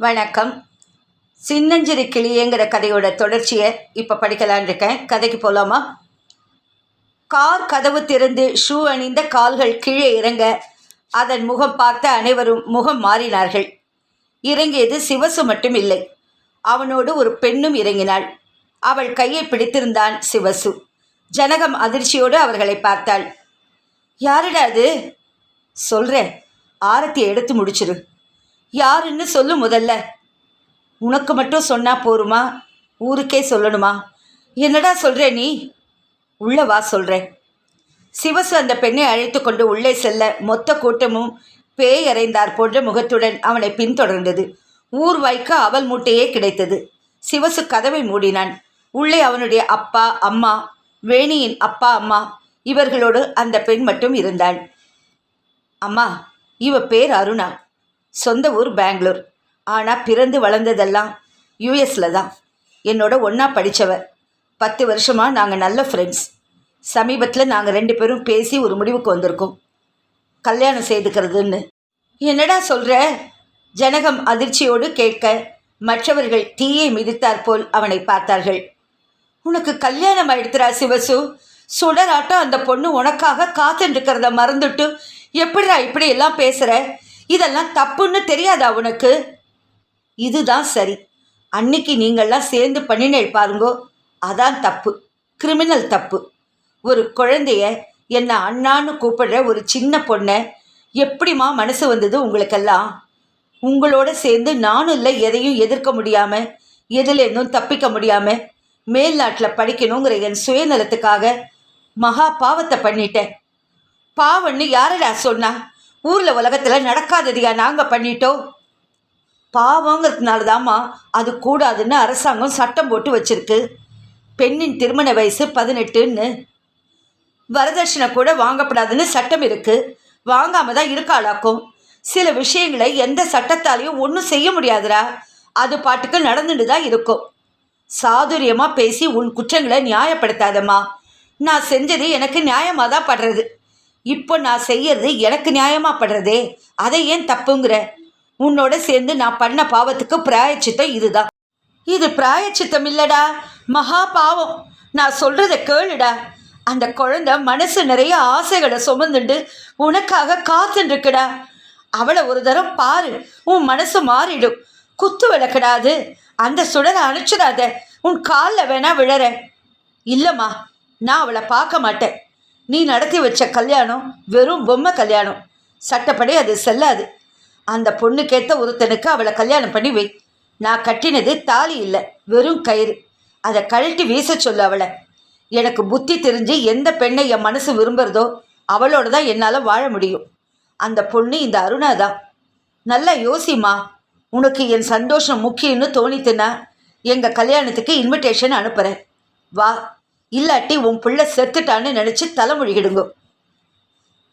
வணக்கம். சின்னஞ்சிறு கிளியேங்கிற கதையோட தொடர்ச்சியை இப்போ படிக்கலான்னு இருக்கேன். கதைக்கு போகலாமா கார் கதவு திறந்து ஷூ அணிந்த கால்கள் கீழே இறங்க அதன் முகம் பார்த்த அனைவரும் முகம் மாறினார்கள். இறங்கியது சிவசு மட்டும் இல்லை. அவனோடு ஒரு பெண்ணும் இறங்கினாள். அவள் கையை பிடித்திருந்தான் சிவசு. ஜனகம் அதிர்ச்சியோடு அவர்களை பார்த்தாள். யாருடா அது? சொல்கிறேன் ஆரத்தி எடுத்து முடிச்சிரு. யாருன்னு சொல்லு முதல்ல. உனக்கு மட்டும் சொன்னா போருமா? ஊருக்கே சொல்லணுமா? என்னடா சொல்கிற நீ? உள்ள வா சொல்கிறேன் சிவசு அந்த பெண்ணை அழைத்து கொண்டு உள்ளே செல்ல மொத்த கூட்டமும் பேய் அறைந்தார் போன்ற முகத்துடன் அவனை பின்தொடர்ந்தது. ஊர் வாய்க்கு அவல் மூட்டையே கிடைத்தது. சிவசு கதவை மூடினான். உள்ளே அவனுடைய அப்பா அம்மா வேணியின் அப்பா அம்மா இவர்களோடு அந்த பெண் மட்டும் இருந்தாள். அம்மா இவ பேர் அருணா. சொந்த ஊர் பெங்களூர். ஆனால் பிறந்து வளர்ந்ததெல்லாம் யூஎஸில் தான். என்னோட ஒன்றா படித்தவ பத்து வருஷமாக நாங்கள் நல்ல ஃப்ரெண்ட்ஸ் சமீபத்தில் நாங்கள் ரெண்டு பேரும் பேசி ஒரு முடிவுக்கு வந்திருக்கோம். கல்யாணம் செய்துக்கிறதுன்னு. என்னடா சொல்கிற ஜனகம் அதிர்ச்சியோடு கேட்க மற்றவர்கள் தீயை மிதித்தாற்போல் அவனை பார்த்தார்கள். உனக்கு கல்யாணம் ஆயிடுத்துரா சிவசு? சுடராட்டம் அந்த பொண்ணு உனக்காக காத்துருக்கிறத மறந்துட்டு எப்படிடா இப்படி எல்லாம் பேசுகிற இதெல்லாம் தப்புன்னு தெரியாதா உனக்கு? இதுதான் சரி. அன்னைக்கு நீங்கள்லாம் சேர்ந்து பண்ணினேன் பாருங்கோ. அதான் தப்பு. கிரிமினல் தப்பு. ஒரு குழந்தைய என்னை அண்ணான்னு கூப்பிடுற ஒரு சின்ன பொண்ணை எப்படிம்மா மனசு வந்தது உங்களுக்கெல்லாம்? உங்களோட சேர்ந்து நானும் இல்லை எதையும் எதிர்க்க முடியாமல் எதில் இன்னும் தப்பிக்க முடியாமல் மேல்நாட்டில் படிக்கணுங்கிற என் சுயநலத்துக்காக மகா பாவத்தை பண்ணிட்டேன். பாவம்னு யாரடா சொன்னா? ஊரில் உலகத்தில் நடக்காததையா நாங்கள் பண்ணிட்டோம். பாவங்கிறதுனால தாம்மா அது கூடாதுன்னு அரசாங்கம் சட்டம் போட்டு வச்சிருக்கு. பெண்ணின் திருமண வயசு பதினெட்டுன்னு. வரதட்சணை கூட வாங்கப்படாதுன்னு சட்டம் இருக்குது வாங்காம தான் இருக்காளாக்கும். சில விஷயங்களை எந்த சட்டத்தாலையும் ஒன்றும் செய்ய முடியாதுடா. அது பாட்டுக்கு நடந்துட்டு தான் இருக்கும். சாதுரியமாக பேசி உன் குற்றங்களை நியாயப்படுத்தாதம்மா. நான் செஞ்சது எனக்கு நியாயமாக தான் படுறது. இப்போ நான் செய்யறது எனக்கு நியாயமாக படுறதே? அதை ஏன் தப்புங்கிற? உன்னோட சேர்ந்து நான் பண்ண பாவத்துக்கு பிராயச்சித்தம் இதுதான். இது பிராயச்சித்தம் இல்லடா. மகா பாவம். நான் சொல்கிறத கேளுடா. அந்த குழந்தை மனசு நிறைய ஆசைகளை சுமந்துண்டு உனக்காக காத்துருக்குடா அவளை ஒரு தரம் பாரு. உன் மனசு மாறிடும். குத்து விளக்கடாது. அந்த சுடரை அனுப்பிச்சிடாத உன் காலில் வேணா விழற. இல்லைம்மா நான் அவளை பார்க்க மாட்டேன். நீ நடத்தி வச்ச கல்யாணம் வெறும் பொம்மை கல்யாணம். சட்டப்படி அது செல்லாது. அந்த பொண்ணுக்கேற்ற ஒருத்தனுக்கு அவளை கல்யாணம் பண்ணி வை. நான் கட்டினது தாலி இல்லை வெறும் கயிறு. அதை கழட்டி வீச சொல்லு அவளை. எனக்கு புத்தி தெரிஞ்சு எந்த பெண்ணை என் மனசு விரும்புகிறதோ அவளோட தான் என்னால் வாழ முடியும். அந்த பொண்ணு இந்த அருணா தான். நல்லா யோசிம்மா. உனக்கு என் சந்தோஷம் முக்கியம்னு தோணித்துன்னா எங்கள் கல்யாணத்துக்கு இன்விடேஷன் அனுப்புகிறேன் வா. இல்லாட்டி உன் பிள்ளை செத்துட்டான்னு நினச்சி தலைமொழிகிடுங்க.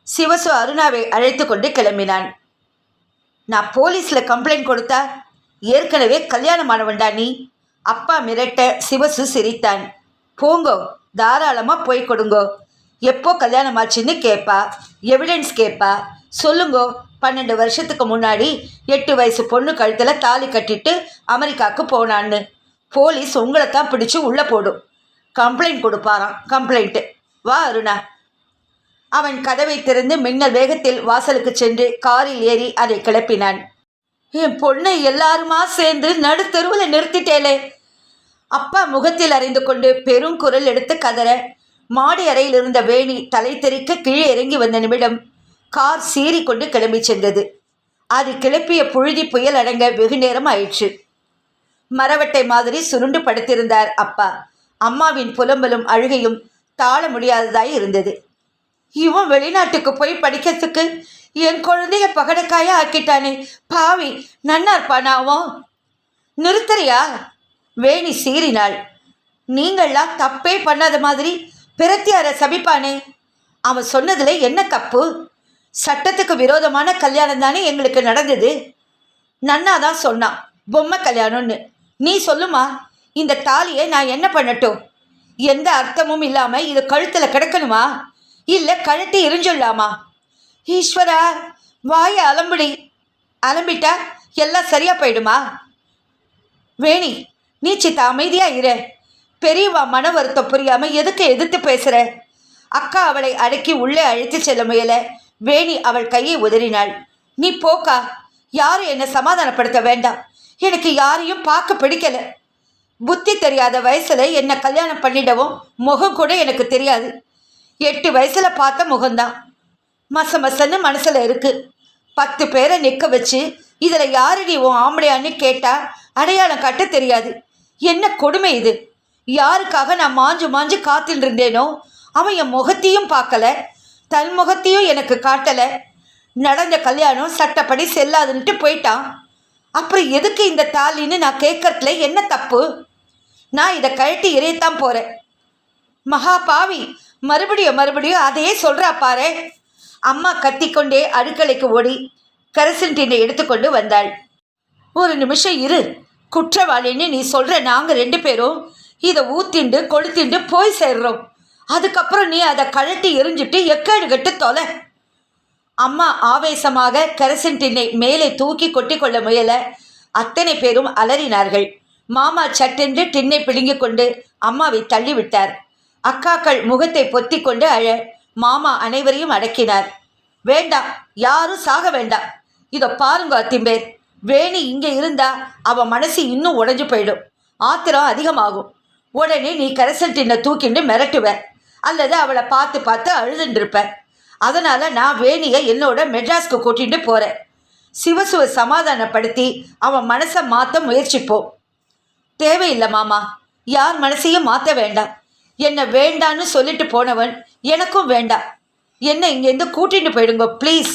சிவசு அருணாவை அழைத்து கொண்டு கிளம்பினான். நான் போலீஸில் கம்ப்ளைண்ட் கொடுத்தா ஏற்கனவே கல்யாணமானவன்டா நீ? அப்பா மிரட்ட சிவசு சிரித்தான். போங்கோ தாராளமாக போய் கொடுங்கோ. எப்போ கல்யாணமாச்சுன்னு கேட்பா எவிடன்ஸ் கேட்பா சொல்லுங்கோ பன்னெண்டு வருஷத்துக்கு முன்னாடி எட்டு வயசு பொண்ணு கழுத்தில் தாலி கட்டிட்டு அமெரிக்காவுக்கு போனான்னு. போலீஸ் உங்களை தான் பிடிச்சி உள்ளே போடும். கம்ப்ளைண்ட் கொடுப்பாராம். கம்ப்ளைண்ட்டு வா அருணா. அவன் கதவை திறந்து மின்னல் வேகத்தில் வாசலுக்கு சென்று காரில் ஏறி அதை கிளப்பினான். என் பொண்ணை எல்லாருமா சேர்ந்து நடுத்தெருவில் நிறுத்திட்டேலே அப்பா முகத்தில் அறிந்து கொண்டு பெரும் குரல் எடுத்து கதற மாடி அறையில் இருந்த வேணி தலை தெறிக்க கீழே இறங்கி வந்த நிமிடம் கார் சீறிக்கொண்டு கிளம்பி சென்றது. அது கிளப்பிய புழுதி புயல் அடங்க வெகு நேரம் ஆயிற்று. மரவட்டை மாதிரி சுருண்டு படுத்திருந்தார் அப்பா. அம்மாவின் புலம்பலும் அழுகையும் தாழ முடியாததாய் இருந்தது. இவன் வெளிநாட்டுக்கு போய் படிக்கிறதுக்கு என் குழந்தைய பகடக்காயா ஆக்கிட்டானே பாவி நன்னா இருப்பானா அவன் நிறுத்தறியா? வேணி சீறினாள். நீங்கள்லாம் தப்பே பண்ணாத மாதிரி பிரத்தியார சபிப்பானே. அவன் சொன்னதுல என்ன தப்பு? சட்டத்துக்கு விரோதமான கல்யாணம் தானே எங்களுக்கு நடந்தது? நன்னா தான் சொன்னான் பொம்மை கல்யாணம்னு. நீ சொல்லுமா? இந்த தாலியை நான் என்ன பண்ணட்டும்? எந்த அர்த்தமும் இல்லாமல் இது கழுத்தில் கிடக்கணுமா? இல்லை கழுத்தி எரிஞ்சிடலாமா? ஈஸ்வரா வாயை அலம்புடி. அலம்பிட்டா எல்லாம் சரியாக போயிடுமா? வேணி நீ சித்த அமைதியாக இரு. பெரியவா மன வருத்தம் புரியாமல் எதுக்கு எதிர்த்து பேசுகிற அக்கா அவளை அடக்கி உள்ளே அழைத்து செல்ல முயல வேணி அவள் கையை உதறினாள். நீ போக்கா யாரும் என்னை சமாதானப்படுத்த வேண்டாம். எனக்கு யாரையும் பார்க்க பிடிக்கலை. புத்தி தெரியாத வயசில் என்னை கல்யாணம் பண்ணிடவும் முகம் கூட எனக்கு தெரியாது. எட்டு வயசில் பார்த்த முகம்தான். மச மசன்னு மனசில் இருக்குது பத்து பேரை நிற்க வச்சு இதில் யாரடி உன் ஆம்பளையான்னு கேட்டால் அடையாளம் காட்ட தெரியாது. என்ன கொடுமை இது? யாருக்காக நான் மாஞ்சு மாஞ்சு காத்துட்டு இருந்தேனோ அவன் என் முகத்தையும் பார்க்கல. தன் முகத்தையும் எனக்கு காட்டலை. நடந்த கல்யாணம் சட்டப்படி செல்லாதுன்ட்டு போயிட்டான். அப்புறம் எதுக்கு இந்த தாலின்னு நான் கேட்கறதுல என்ன தப்பு? நான் இதை கழட்டி எறியத்தான் போகிறேன் மகா பாவி மறுபடியும் மறுபடியும் அதையே சொல்கிறா பாரு. அம்மா கத்திக்கொண்டே அடுக்கலைக்கு ஓடி கரசன் டின்னை எடுத்துக்கொண்டு வந்தாள். ஒரு நிமிஷம் இரு குற்றவாளின்னு நீ சொல்கிற நாங்கள் ரெண்டு பேரும் இதை ஊத்திண்டு கொளுத்திண்டு போய் சேர்றோம். அதுக்கப்புறம் நீ அதை கழட்டி எரிஞ்சிட்டு எக்கேடு கட்டு தொலை. அம்மா ஆவேசமாக கரசன் டின்னை மேலே தூக்கி கொட்டி கொள்ள முயல அத்தனை பேரும் அலறினார்கள். மாமா சட்டென்று டின்னை பிடுங்கிக் கொண்டு அம்மாவை தள்ளிவிட்டார். அக்காக்கள் முகத்தை பொத்தி கொண்டு அழ மாமா அனைவரையும் அடக்கினார். வேண்டாம் யாரும் சாக வேண்டாம். இதோ பாருங்க அத்திம்பேர் வேணி இங்கே இருந்தா அவ மனசு இன்னும் உடஞ்சு போயிடும். ஆத்திரம் அதிகமாகும். உடனே நீ கரைசல் டின்னை தூக்கிண்டு மிரட்டுவ. அல்லது அவளை பார்த்து பார்த்து அழுதுண்டிருப்ப. அதனால் அதனால நான் வேணியை என்னோட மெட்ராஸ்க்கு கூட்டிட்டு போறேன். சிவசுவை சமாதானப்படுத்தி அவன் மனசை மாற்ற முயற்சிப்போம். தேவையில்லை மாமா. யார் மனசையும் மாற்ற வேண்டாம். என்னை வேண்டான்னு சொல்லிட்டு போனவன் எனக்கும் வேண்டாம். என்னை இங்கேருந்து கூட்டிட்டு போயிடுங்க ப்ளீஸ்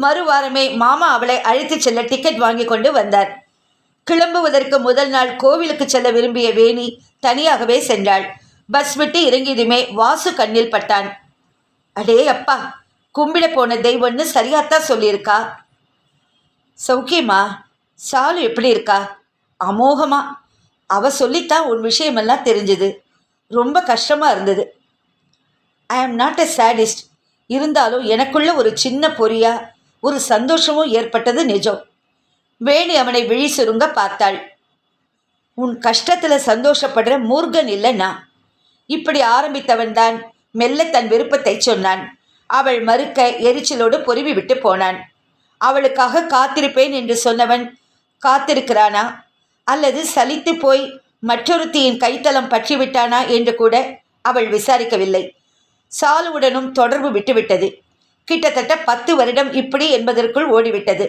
மறுவாரமே மாமா அவளை அழைத்து செல்ல டிக்கெட் வாங்கி கொண்டு வந்தார். கிளம்புவதற்கு முதல் நாள் கோவிலுக்கு செல்ல விரும்பிய வேணி தனியாகவே சென்றாள். பஸ் விட்டு இறங்கியதுமே வாசு கண்ணில் பட்டான். அடே அப்பா கும்பிட போன தெய்வம்னு சரியாத்தான் சொல்லியிருக்கா. சௌக்கியமா? சாலு எப்படி இருக்கா? அமோகமா. அவ சொல்லித்தான் உன் விஷயமெல்லாம் தெரிஞ்சுது. ரொம்ப கஷ்டமாக இருந்தது. ஐ ஆம் நாட் எ சேடிஸ்ட் இருந்தாலும் எனக்குள்ள ஒரு சின்ன பொறியா ஒரு சந்தோஷமும் ஏற்பட்டது நிஜம். வேணி அவனை விழி சுருங்க பார்த்தாள். உன் கஷ்டத்தில் சந்தோஷப்படுற மூர்கன் இல்லை நான். இப்படி ஆரம்பித்தவன் தான் மெல்ல தன் விருப்பத்தை சொன்னான். அவள் மறுக்க எரிச்சலோடு பொறுவி விட்டு போனான். அவளுக்காக காத்திருப்பேன் என்று சொன்னவன் காத்திருக்கிறானா? அல்லது சலித்து போய் மற்றொருத்தியின் கைத்தளம் பற்றிவிட்டானா என்று கூட அவள் விசாரிக்கவில்லை. சாலுவுடனும் தொடர்பு விட்டுவிட்டது. கிட்டத்தட்ட பத்து வருடம் இப்படி என்பதற்குள் ஓடிவிட்டது.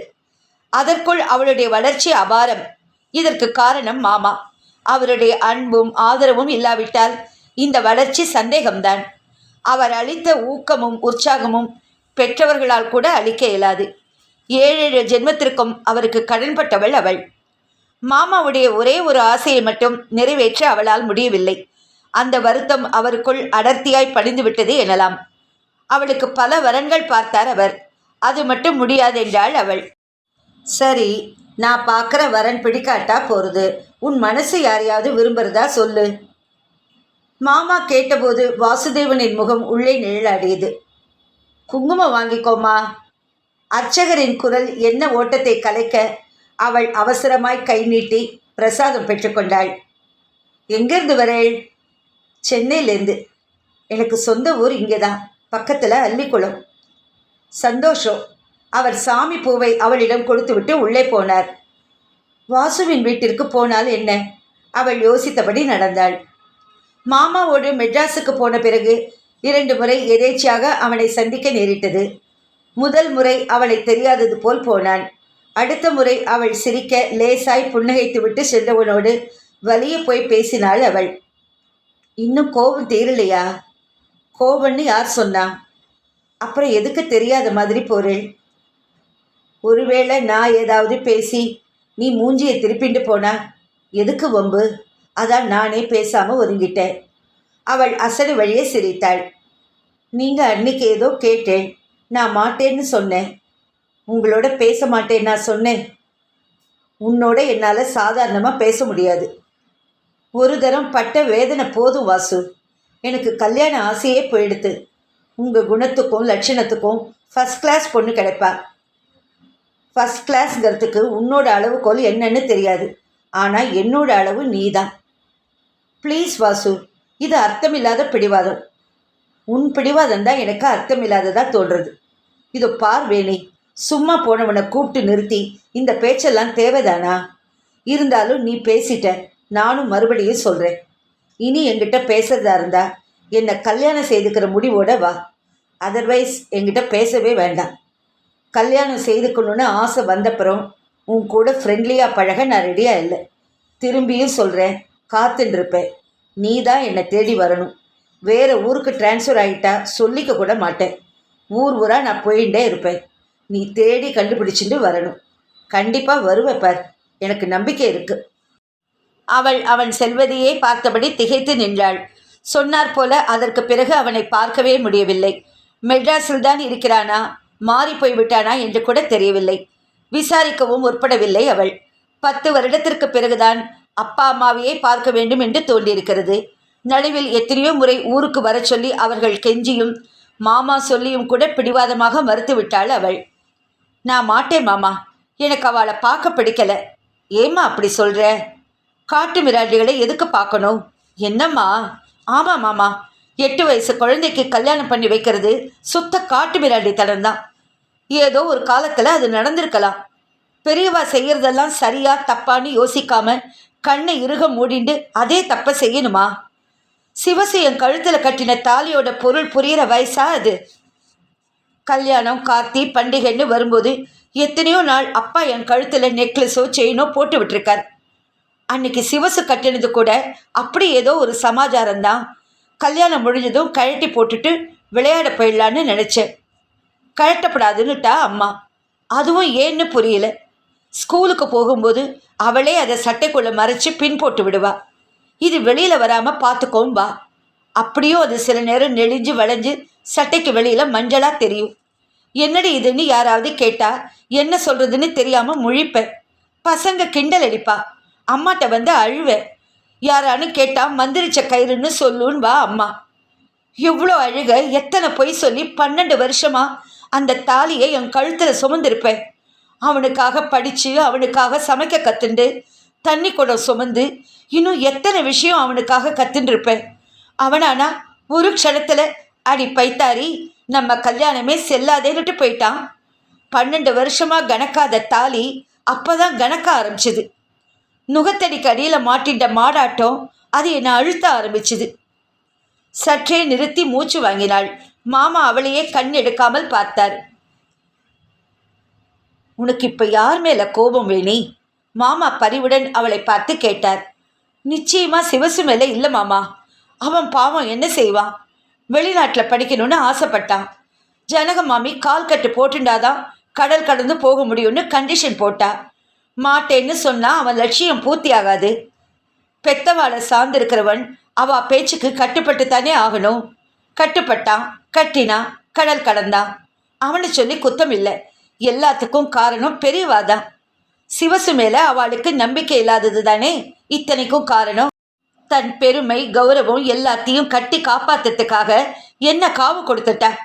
அதற்குள் அவளுடைய வளர்ச்சி அபாரம். இதற்கு காரணம் மாமா. அவருடைய அன்பும் ஆதரவும் இல்லாவிட்டால் இந்த வளர்ச்சி சந்தேகம்தான். அவர் அளித்த ஊக்கமும் உற்சாகமும் பெற்றவர்களால் கூட அளிக்க இயலாது. ஏழேழு ஜென்மத்திற்கும் அவருக்கு கடன்பட்டவள் அவள். மாமாவுடைய ஒரே ஒரு ஆசையை மட்டும் நிறைவேற்ற அவளால் முடியவில்லை. அந்த வருத்தம் அவருக்குள் அடர்த்தியாய் பணிந்துவிட்டது எனலாம். அவளுக்கு பல வரன்கள் பார்த்தார் அவர். அது மட்டும் முடியாது என்றாள் அவள். சரி நான் பார்க்குற வரன் பிடிக்காட்டா போகிறது உன் மனசு யாரையாவது விரும்புறதா சொல்லு. மாமா கேட்டபோது வாசுதேவனின் முகம் உள்ளே நிழலாடியது. குங்குமம் வாங்கிக்கோமா அர்ச்சகரின் குரல் என்ன ஓட்டத்தை கலைக்க அவள் அவசரமாய் கை நீட்டி பிரசாதம் பெற்றுக்கொண்டாள். எங்கேருந்து வரேள்? சென்னையிலேருந்து. எனக்கு சொந்த ஊர் இங்கே தான் பக்கத்தில் அல்லிக்குளம் சந்தோஷம் அவர் சாமி பூவை அவளிடம் கொடுத்துவிட்டு உள்ளே போனார். வாசுவின் வீட்டிற்கு போனால் என்ன? அவள் யோசித்தபடி நடந்தாள். மாமாவோடு மெட்ராஸுக்கு போன பிறகு இரண்டு முறை எதேச்சியாக அவனை சந்திக்க நேரிட்டது. முதல் முறை அவளை தெரியாதது போல் போனான். அடுத்த முறை அவள் சிரிக்க லேசாய் புன்னகைத்துவிட்டு சென்றவனோடு வலிய போய் பேசினாள் அவள். இன்னும் கோபம் தீரலையா? கோபம்னு யார் சொன்னா? அப்புறம் எதுக்கு தெரியாத மாதிரி போறேள்? ஒருவேளை நான் ஏதாவது பேசி நீ மூஞ்சியை திருப்பிண்டு போனா எதுக்கு வம்பு? அதான் நானே பேசாமல் ஒதுங்கிட்டேன். அவள் அசடு வழியே சிரித்தாள். நீங்கள் அன்னைக்கு ஏதோ கேட்டேன். நான் மாட்டேன்னு சொன்னேன். உங்களோட பேச மாட்டேன் நான் சொன்னேன். உன்னோட என்னால் சாதாரணமாக பேச முடியாது. ஒரு தரம் பட்ட வேதனை போதும் வாசு. எனக்கு கல்யாண ஆசையே போயிடுது. உங்கள் குணத்துக்கும் லட்சணத்துக்கும் ஃபஸ்ட் கிளாஸ் பொண்ணு கிடைப்பா. ஃபஸ்ட் கிளாஸ்ங்கிறதுக்கு உன்னோட அளவுக்கோல் என்னன்னு தெரியாது. ஆனால் என்னோட அளவு நீ தான் ப்ளீஸ் வாசு இது அர்த்தமில்லாத பிடிவாதம். உன் பிடிவாதம் தான் எனக்கு அர்த்தமில்லாததாக தோன்றுறது. இதோ பார் வேணி. சும்மா போனவனை கூப்பிட்டு நிறுத்தி இந்த பேச்செல்லாம் தேவைதானா? இருந்தாலும் நீ பேசிட்ட நானும் மறுபடியும் சொல்கிறேன் இனி என்கிட்ட பேசுறதா இருந்தா என்னை கல்யாணம் செய்துக்கிற முடிவோட வா. அதர்வைஸ் என்கிட்ட பேசவே வேண்டாம். கல்யாணம் செய்துக்கணும்னு ஆசை வந்தப்புறம் உன் கூட ஃப்ரெண்ட்லியாக பழக நான் ரெடியாக இல்லை. திரும்பியும் சொல்கிறேன் காத்துன்னு இருப்பேன் நீ தான் என்னை தேடி வரணும். வேறு ஊருக்கு ட்ரான்ஸ்ஃபர் ஆகிட்டா சொல்லிக்க கூட மாட்டேன். ஊர் ஊராக நான் போயிட்டே இருப்பேன். நீ தேடி கண்டுபிடிச்சிட்டு வரணும். கண்டிப்பாக வருவ பார். எனக்கு நம்பிக்கை இருக்குது அவள் அவன் செல்வதையே பார்த்தபடி திகைத்து நின்றாள். சொன்னார் போல அதற்கு பிறகு அவனை பார்க்கவே முடியவில்லை. மெட்ராஸில் தான் இருக்கிறானா? மாறி போய்விட்டானா என்று கூட தெரியவில்லை. விசாரிக்கவும் முற்படவில்லை அவள். பத்து வருடத்திற்கு பிறகுதான் அப்பா அம்மாவையே பார்க்க வேண்டும் என்று தோன்றியிருக்கிறது. நடுவில் எத்தனையோ முறை ஊருக்கு வரச் சொல்லி அவர்கள் கெஞ்சியும் மாமா சொல்லியும் கூட பிடிவாதமாக மறுத்துவிட்டாள் அவள். நான் மாட்டேன் மாமா. எனக்கு அவளை பார்க்க பிடிக்கல. ஏம்மா அப்படி சொல்கிற காட்டு மிராண்டிகளை எதுக்கு பார்க்கணும்? என்னம்மா? ஆமாம் மாமா. எட்டு வயசு குழந்தைக்கு கல்யாணம் பண்ணி வைக்கிறது சுத்த காட்டு மிராண்டித்தனம் தான். ஏதோ ஒரு காலத்தில் அது நடந்திருக்கலாம். பெரியவா செய்யறதெல்லாம் சரியா தப்பான்னு யோசிக்காம கண்ணை இறுக மூடிண்டு அதே தப்பை செய்யணுமா? சிவசு என் கழுத்தில் கட்டின தாலியோட பொருள் புரிகிற வயசா அது? கல்யாணம் கார்த்தி பண்டிகைன்னு வரும்போது எத்தனையோ நாள் அப்பா என் கழுத்தில் நெக்லஸோ செயினோ போட்டு விட்டுருக்கார். அன்னைக்கு சிவசு கட்டினது கூட அப்படி ஏதோ ஒரு சமாச்சாரம் தான் கல்யாணம் முடிஞ்சதும் கழட்டி போட்டுட்டு விளையாட போயிடலான்னு நினச்சேன். கழட்டப்படாதுன்னுட்டா அம்மா. அதுவும் ஏன்னு புரியல. ஸ்கூலுக்கு போகும்போது அவளே அதை சட்டைக்குள்ளே மறைச்சி பின் போட்டு விடுவா. இது வெளியில் வராமல் பார்த்துக்கோம் வா. அப்படியும் அது சில நேரம் நெளிஞ்சு வளைஞ்சு சட்டைக்கு வெளியில் மஞ்சளாக தெரியும். என்னடி இதுன்னு யாராவது கேட்டா என்ன சொல்கிறதுன்னு தெரியாமல் முழிப்பேன் பசங்க கிண்டல் அடிப்பா. அம்மாட்ட வந்து அழுவேன் யாரானு கேட்டால் மந்திரிச்ச கயிறுன்னு சொல்லுன்னு வா அம்மா. எவ்வளோ அழுக எத்தனை பொய் சொல்லி பன்னெண்டு வருஷமா அந்த தாலியை என் கழுத்தில் சுமந்திருப்பேன் அவனுக்காக படித்து அவனுக்காக சமைக்க கற்றுண்டு தண்ணி குடம் சுமந்து இன்னும் எத்தனை விஷயம் அவனுக்காக கற்றுருப்பேன் அவனானா ஒரு க்ஷணத்தில் அடி பைத்தாரி நம்ம கல்யாணமே செல்லாதேன்னுட்டு போயிட்டான். பன்னெண்டு வருஷமா கணக்காத தாலி அப்பதான் கணக்க ஆரம்பிச்சுது. நுகத்தடிக்கு அடியில் மாட்டின்ற மாடாட்டம் அது என்னை அழுத்த ஆரம்பிச்சுது. சற்றே நிறுத்தி மூச்சு வாங்கினாள். மாமா அவளையே கண் எடுக்காமல் பார்த்தார். உனக்கு இப்போ யார் மேலே கோபம் வேணி? மாமா பரிவுடன் அவளை பார்த்து கேட்டார். நிச்சயமாக சிவசு மேலே இல்லை மாமா. அவன் பாவம் என்ன செய்வான்? வெளிநாட்டில் படிக்கணும்னு ஆசைப்பட்டான். ஜனக மாமி கால் கட்டு போட்டுண்டாதான் கடல் கடந்து போக முடியும்னு கண்டிஷன் போட்டா. மாட்டேன்னு சொன்னா அவன் லட்சியம் பூர்த்தி ஆகாது பெத்தவாளை சார்ந்திருக்கிறவன் அவ பேச்சுக்கு கட்டுப்பட்டு தானே ஆகணும். கட்டுப்பட்டான் கட்டினா கடல் கடந்தான் அவனை சொல்லி குத்தம் இல்லை. எல்லாத்துக்கும் காரணம் பெரியவாதான். சிவசு மேல அவளுக்கு நம்பிக்கை இல்லாதது தானே இத்தனைக்கும் காரணம்? தன் பெருமை கௌரவம் எல்லாத்தையும் கட்டி காப்பாத்துறதுக்காக என்ன காவு கொடுத்துட்டா?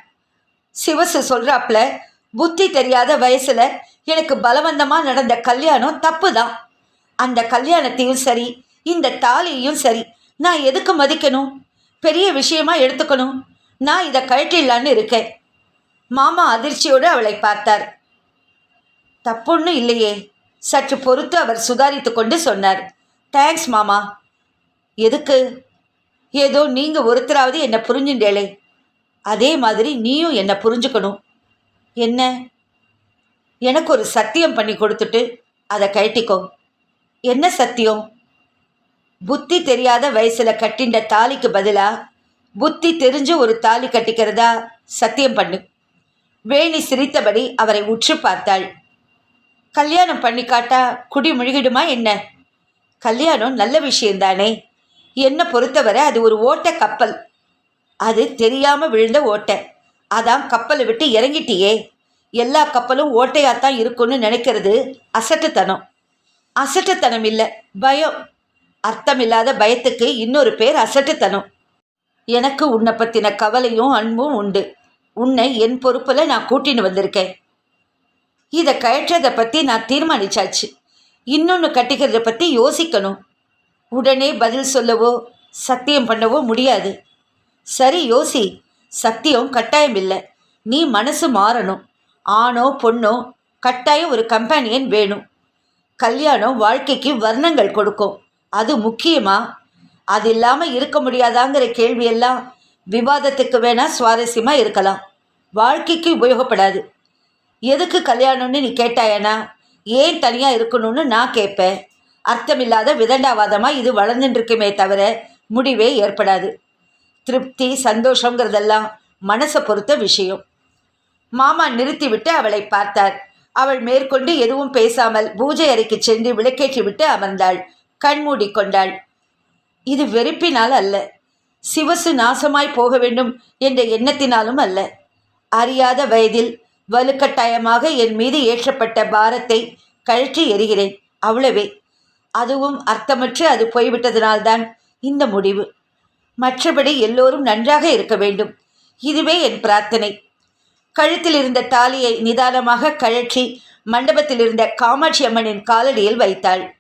சிவசு சொல்றாப்ல புத்தி தெரியாத வயசுல எனக்கு பலவந்தமா நடந்த கல்யாணம் தப்பு தான் அந்த கல்யாணத்தையும் சரி இந்த தாலியையும் சரி நான் எதுக்கு மதிக்கணும்? பெரிய விஷயமா எடுத்துக்கணும். நான் இதை கழட்டிடலான்னு இருக்கேன். மாமா அதிர்ச்சியோடு அவளை பார்த்தார். தப்புன்னு இல்லையே. சற்று பொறுத்து அவர் சுதாரித்து கொண்டு சொன்னார். தேங்க்ஸ் மாமா. எதுக்கு? ஏதோ நீங்கள் ஒருத்தராவது என்னை புரிஞ்சுண்டேளே அதே மாதிரி நீயும் என்னை புரிஞ்சுக்கணும். என்ன? எனக்கு ஒரு சத்தியம் பண்ணி கொடுத்துட்டு அதை கழட்டிக்கோ. என்ன சத்தியம்? புத்தி தெரியாத வயசில் கட்டின்ற தாலிக்கு பதிலாக புத்தி தெரிஞ்சு ஒரு தாலி கட்டிக்கிறதா? சத்தியம் பண்ணு. வேணி சிரித்தபடி அவரை உற்று பார்த்தாள். கல்யாணம் பண்ணி காட்டா குடி முழுகிடுமா என்ன? கல்யாணம் நல்ல விஷயம்தானே. என்னை பொறுத்தவரை அது ஒரு ஓட்ட கப்பல். அது தெரியாமல் விழுந்த ஓட்டை. அதான் கப்பலை விட்டு இறங்கிட்டியே. எல்லா கப்பலும் ஓட்டையாத்தான் இருக்கும்னு நினைக்கிறது அசட்டுத்தனம். அசட்டுத்தனம் இல்லை பயம். அர்த்தமில்லாத பயத்துக்கு இன்னொரு பேர் அசட்டுத்தனம். எனக்கு உன்னை பற்றின கவலையும் அன்பும் உண்டு. உன்னை என் பொறுப்பில் நான் கூட்டின்னு வந்திருக்கேன். இதை கழற்றதை பற்றி நான் தீர்மானிச்சாச்சு. இன்னொன்று கட்டிக்கிறத பற்றி யோசிக்கணும். உடனே பதில் சொல்லவோ சத்தியம் பண்ணவோ முடியாது. சரி யோசி. சத்தியம் கட்டாயம் இல்லை நீ மனசு மாறணும். ஆணோ பொண்ணோ கட்டாயம் ஒரு கம்பேனியன் வேணும். கல்யாணம் வாழ்க்கைக்கு வர்ணங்கள் கொடுக்கும். அது முக்கியமா? அது இல்லாமல் இருக்க முடியாதாங்கிற கேள்வியெல்லாம் விவாதத்துக்கு வேணால் சுவாரஸ்யமாக இருக்கலாம். வாழ்க்கைக்கு உபயோகப்படாது. எதுக்கு கல்யாணம்னு நீ கேட்டாயனா? ஏன் தனியாக இருக்கணும்னு நான் கேட்பேன். அர்த்தமில்லாத விதண்டாவாதமாக இது வளர்ந்துட்டுருக்குமே தவிர முடிவே ஏற்படாது. திருப்தி சந்தோஷங்கிறதெல்லாம் மனசை பொறுத்த விஷயம். மாமா நிறுத்திவிட்டு அவளை பார்த்தார். அவள் மேற்கொண்டு எதுவும் பேசாமல் பூஜை அறைக்கு சென்று விளக்கேற்றி விட்டு அமர்ந்தாள். கண்மூடி கொண்டாள் இது வெறுப்பினால் அல்ல. சிவசு நாசமாய் போக வேண்டும் என்ற எண்ணத்தினாலும் அல்ல. அறியாத வயதில் வலுக்கட்டாயமாக என் மீது ஏற்றப்பட்ட பாரத்தை கழற்றி எறிகிறேன். அவ்வளவே. அதுவும் அர்த்தமற்று அது போய்விட்டதனால்தான் இந்த முடிவு. மற்றபடி எல்லோரும் நன்றாக இருக்க வேண்டும். இதுவே என் பிரார்த்தனை. கழுத்தில் இருந்த தாலியை நிதானமாக கழற்றி மண்டபத்தில் இருந்த காமாட்சி அம்மனின் காலடியில் வைத்தாள்.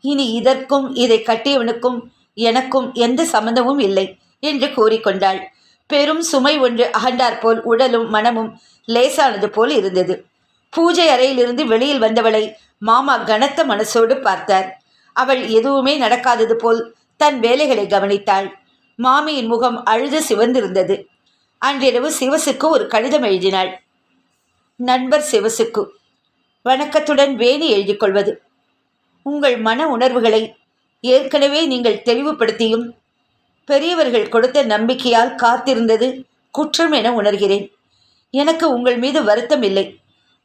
இனி இதற்கும் இதை கட்டியவனுக்கும் எனக்கும் எந்த சம்மந்தமும் இல்லை என்று கூறிக்கொண்டாள். பெரும் சுமை ஒன்று அகண்டார் போல் உடலும் மனமும் லேசானது போல் இருந்தது. பூஜை அறையிலிருந்து வெளியில் வந்தவளை மாமா கனத்த மனசோடு பார்த்தார். அவள் எதுவுமே நடக்காதது போல் தன் வேலைகளை கவனித்தாள். மாமியின் முகம் அழுது சிவந்திருந்தது. அன்றிரவு சிவசுக்கு ஒரு கடிதம் எழுதினாள். நண்பர் சிவசுக்கு வணக்கத்துடன் வேணி எழுதி கொள்வது உங்கள் மன உணர்வுகளை ஏற்கனவே நீங்கள் தெளிவுபடுத்தியும் பெரியவர்கள் கொடுத்த நம்பிக்கையால் காத்திருந்தது குற்றம் என உணர்கிறேன். எனக்கு உங்கள் மீது வருத்தம் இல்லை.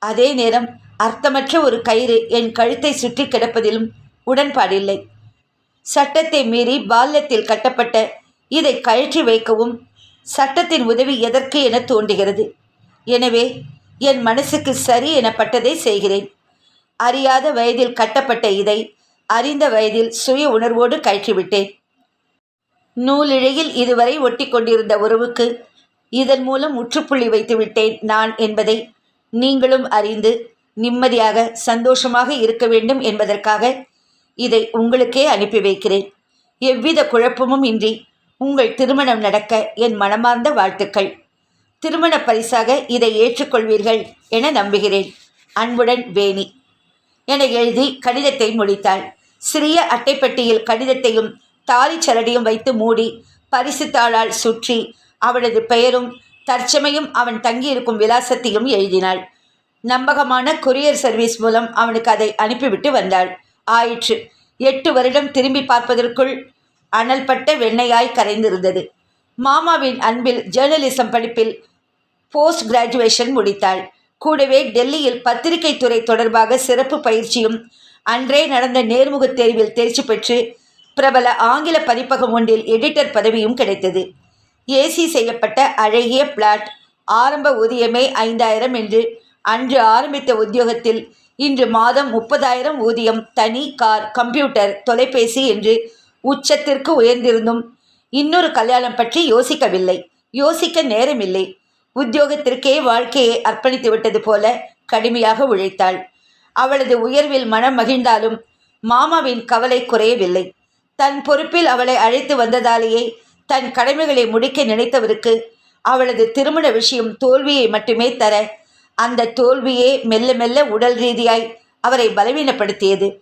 அதே நேரம் அர்த்தமற்ற ஒரு கயிறு என் கழுத்தை சுற்றி கிடப்பதிலும் உடன்பாடில்லை. சட்டத்தை மீறி பால்யத்தில் கட்டப்பட்ட இதை கழற்றி வைக்கவும் சட்டத்தின் உதவி எதற்கு என தோன்றுகிறது. எனவே என் மனசுக்கு சரி எனப்பட்டதை செய்கிறேன். அறியாத வயதில் கட்டப்பட்ட இதை அறிந்த வயதில் சுய உணர்வோடு கழற்றிவிட்டேன். நூலிழையில் இதுவரை ஒட்டி கொண்டிருந்த உறவுக்கு இதன் மூலம் முற்றுப்புள்ளி வைத்து விட்டேன் நான் என்பதை நீங்களும் அறிந்து நிம்மதியாக சந்தோஷமாக இருக்க வேண்டும் என்பதற்காக இதை உங்களுக்கே அனுப்பி வைக்கிறேன். எவ்வித குழப்பமும் இன்றி உங்கள் திருமணம் நடக்க என் மனமார்ந்த வாழ்த்துக்கள். திருமண பரிசாக இதை ஏற்றுக்கொள்வீர்கள் என நம்புகிறேன். அன்புடன் வேணி. என எழுதி கடிதத்தை முடித்தாள். சிறிய அட்டைப்பட்டியில் கடிதத்தையும் தாலி சரடியும் வைத்து மூடி பரிசு தாளால் சுற்றி அவளது பெயரும் தற்சமையும் அவன் தங்கியிருக்கும் விலாசத்தையும் எழுதினாள். நம்பகமான கொரியர் சர்வீஸ் மூலம் அவனுக்கு அதை அனுப்பிவிட்டு வந்தாள். ஆயிற்று. எட்டு வருடம் திரும்பி பார்ப்பதற்குள் அனல்பட்ட வெண்ணையாய் கரைந்திருந்தது. மாமாவின் அன்பில் ஜேர்னலிசம் படிப்பில் போஸ்ட் கிராஜுவேஷன் முடித்தாள். கூடவே டெல்லியில் பத்திரிகை துறை தொடர்பாக சிறப்பு பயிற்சியும் அன்றே நடந்த நேர்முகத் தேர்வில் தேர்ச்சி பெற்று பிரபல ஆங்கில பதிப்பகம் ஒன்றில் எடிட்டர் பதவியும் கிடைத்தது. ஏசி செய்யப்பட்ட அழகிய பிளாட் ஆரம்ப ஊதியமே ஐந்தாயிரம் என்று அன்று ஆரம்பித்த உத்தியோகத்தில் இன்று மாதம் முப்பதாயிரம் ஊதியம் தனி கார் கம்ப்யூட்டர் தொலைபேசி என்று உச்சத்திற்கு உயர்ந்திருந்தும் இன்னொரு கல்யாணம் பற்றி யோசிக்கவில்லை. யோசிக்க நேரமில்லை. உத்தியோகத்திற்கே வாழ்க்கையை அர்ப்பணித்து விட்டது போல கடுமையாக உழைத்தாள். அவளது உயர்வில் மனம் மகிழ்ந்தாலும் மாமாவின் கவலை குறையவில்லை. தன் பொறுப்பில் அவளை அழைத்து வந்ததாலேயே தன் கடமைகளை முடிக்க நினைத்தவருக்கு அவளது திருமண விஷயம் தோல்வியை மட்டுமே தர அந்த தோல்வியே மெல்ல மெல்ல உடல் ரீதியாய் அவரை பலவீனப்படுத்தியது.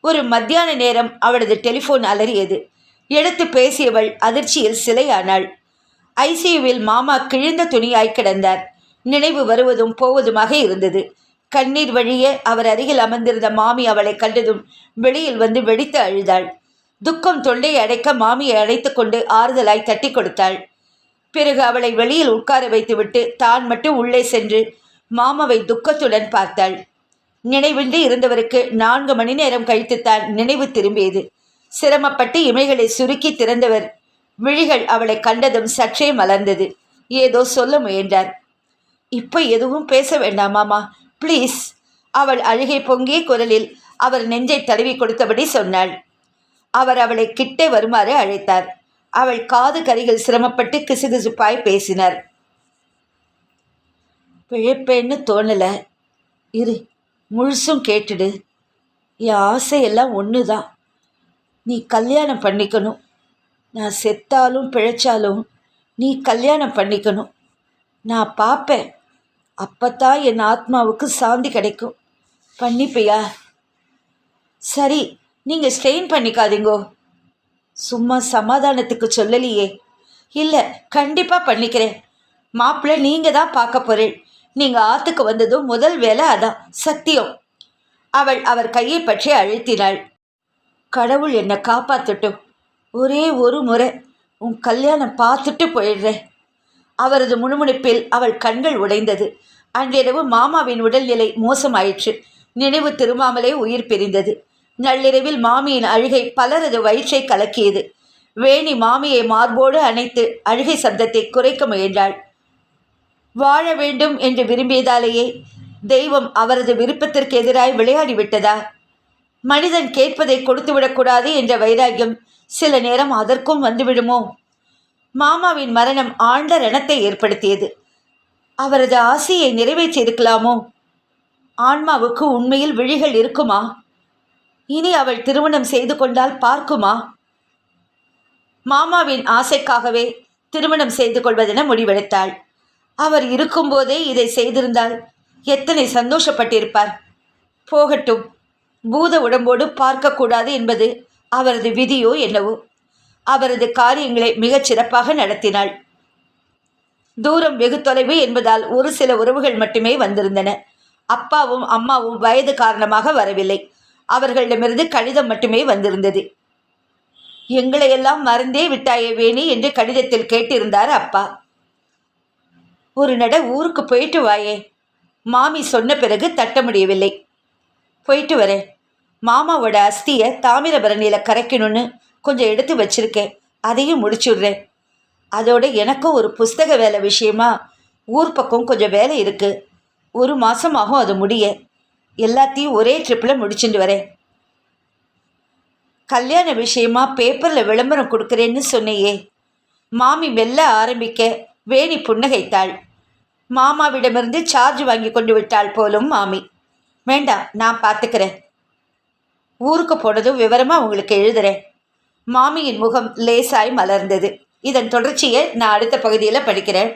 ஒரு மத்தியான நேரம் அவளது டெலிஃபோன் அலறியது. எடுத்து பேசியவள் அதிர்ச்சியில் சிலையானாள். ஐசியூவில் மாமா கிழிந்த துணியாய் கிடந்தார். நினைவு வருவதும் போவதுமாக இருந்தது. கண்ணீர் வழிய அவர் அருகில் அமர்ந்திருந்த மாமி அவளை கண்டதும் வெளியில் வந்து வெடித்து அழுதாள். துக்கம் தொண்டையை அடைக்க மாமியை அழைத்து கொண்டு ஆறுதலாய் தட்டி கொடுத்தாள். பிறகு அவளை வெளியில் உட்கார வைத்துவிட்டு தான் மட்டும் உள்ளே சென்று மாமாவை துக்கத்துடன் பார்த்தாள். நினைவின்றி இருந்தவருக்கு நான்கு மணி நேரம் கழித்துத்தான் நினைவு திரும்பியது. சிரமப்பட்டு இமைகளை சுருக்கி திறந்தவர். விழிகள் அவளை கண்டதும் சற்றே மலர்ந்தது. ஏதோ சொல்ல முயன்றார். இப்போ எதுவும் பேச வேண்டாம் மாமா. ப்ளீஸ். அவள் அழுகை பொங்கிய குரலில் அவர் நெஞ்சை தடவி கொடுத்தபடி சொன்னாள். அவர் அவளை கிட்டே வருமாறு அழைத்தார். அவள் காது கரிகள் சிரமப்பட்டு கிசுகிசுப்பாய் பேசினார். பிழைப்பேன்னு தோணலை. இரு முழுசும் கேட்டுடு. என் ஆசையெல்லாம் ஒன்று தான் நீ கல்யாணம் பண்ணிக்கணும். நான் செத்தாலும் பிழைச்சாலும் நீ கல்யாணம் பண்ணிக்கணும். நான் பார்ப்பேன் அப்பத்தான் என் ஆத்மாவுக்கு சாந்தி கிடைக்கும். பண்ணிப்பியா? சரி நீங்கள் ஸ்டெயின் பண்ணிக்காதீங்கோ. சும்மா சமாதானத்துக்கு சொல்லலையே. இல்லை கண்டிப்பாக பண்ணிக்கிறேன். மாப்பிள்ளை நீங்கள் தான் பார்க்க போறேன். நீங்கள் ஆற்றுக்கு வந்ததும் முதல் வேலை அதான் சத்தியம். அவள் அவர் கையை பற்றி அழுத்தினாள். கடவுள் என்னை காப்பாற்றட்டும் ஒரே ஒரு முறை உன் கல்யாணம் பார்த்துட்டு போயிடுறேன். அவரது முணுமுணுப்பில் அவள் கண்கள் உடைந்தது. அன்றிரவு மாமாவின் உடல்நிலை மோசமாயிற்று. நினைவு திரும்பாமலே உயிர் பிரிந்தது. நள்ளிரவில் மாமியின் அழுகை பலரது வயிற்றை கலக்கியது. வேணி மாமியை மார்போடு அணைத்து அழுகை சப்தத்தை குறைக்க முயன்றாள். வாழ வேண்டும் என்று விரும்பியதாலேயே தெய்வம் அவரது விருப்பத்திற்கு எதிராய் விளையாடி விட்டதா? மனிதன் கேட்பதை கொடுத்துவிடக்கூடாது என்ற வைராக்கியம் சில நேரம் அதற்கும் வந்துவிடுமோ? மாமாவின் மரணம் ஆழ்ந்த ரணத்தை ஏற்படுத்தியது. அவரது ஆசையை நிறைவேற்றியிருக்கலாமோ? ஆன்மாவுக்கு உண்மையில் விழிகள் இருக்குமா? இனி அவள் திருமணம் செய்து கொண்டால் பார்க்குமா? மாமாவின் ஆசைக்காகவே திருமணம் செய்து கொள்வதென முடிவெடுத்தாள். அவர் இருக்கும்போதே இதை செய்திருந்தால் எத்தனை சந்தோஷப்பட்டிருப்பார். போகட்டும் பூத உடம்போடு பார்க்கக்கூடாது என்பது அவரது விதியோ என்னவோ. அவரது காரியங்களை மிகச் சிறப்பாக நடத்தினாள். தூரம் வெகு தொலைவு என்பதால் ஒரு சில உறவுகள் மட்டுமே வந்திருந்தன. அப்பாவும் அம்மாவும் வயது காரணமாக வரவில்லை. அவர்களிடமிருந்து கடிதம் மட்டுமே வந்திருந்தது. எங்களையெல்லாம் மறந்தே விட்டாயே வேணி? என்று கடிதத்தில் கேட்டிருந்தார் அப்பா. ஒரு நட ஊருக்கு போயிட்டு வாயே. மாமி சொன்ன பிறகு தட்ட முடியவில்லை போயிட்டு வரேன் மாமாவோட அஸ்தியை தாமிரபரணியில் கரைக்கணும்னு கொஞ்சம் எடுத்து வச்சிருக்கேன். அதையும் முடிச்சுடுறேன். அதோட எனக்கும் ஒரு புஸ்தக வேலை விஷயமா? ஊர் பக்கம் கொஞ்சம் வேலை இருக்குது ஒரு மாதமாகும் அது முடிய. எல்லாத்தையும் ஒரே ட்ரிப்பில் முடிச்சுட்டு வரேன். கல்யாண விஷயமா பேப்பரில் விளம்பரம் கொடுக்குறேன்னு சொன்னையே. மாமி மெல்ல ஆரம்பிக்க வேணி புன்னகைத்தாள். மாமாவிடமிருந்து சார்ஜ் வாங்கி கொண்டு விட்டாள் போலும் மாமி. வேண்டாம் நான் பார்த்துக்கிறேன் ஊருக்கு போனதும் விவரமாக உங்களுக்கு எழுதுறேன். மாமியின் முகம் லேசாய் மலர்ந்தது. இதன் தொடர்ச்சியை நான் அடுத்த பகுதியில் படிக்கிறேன்.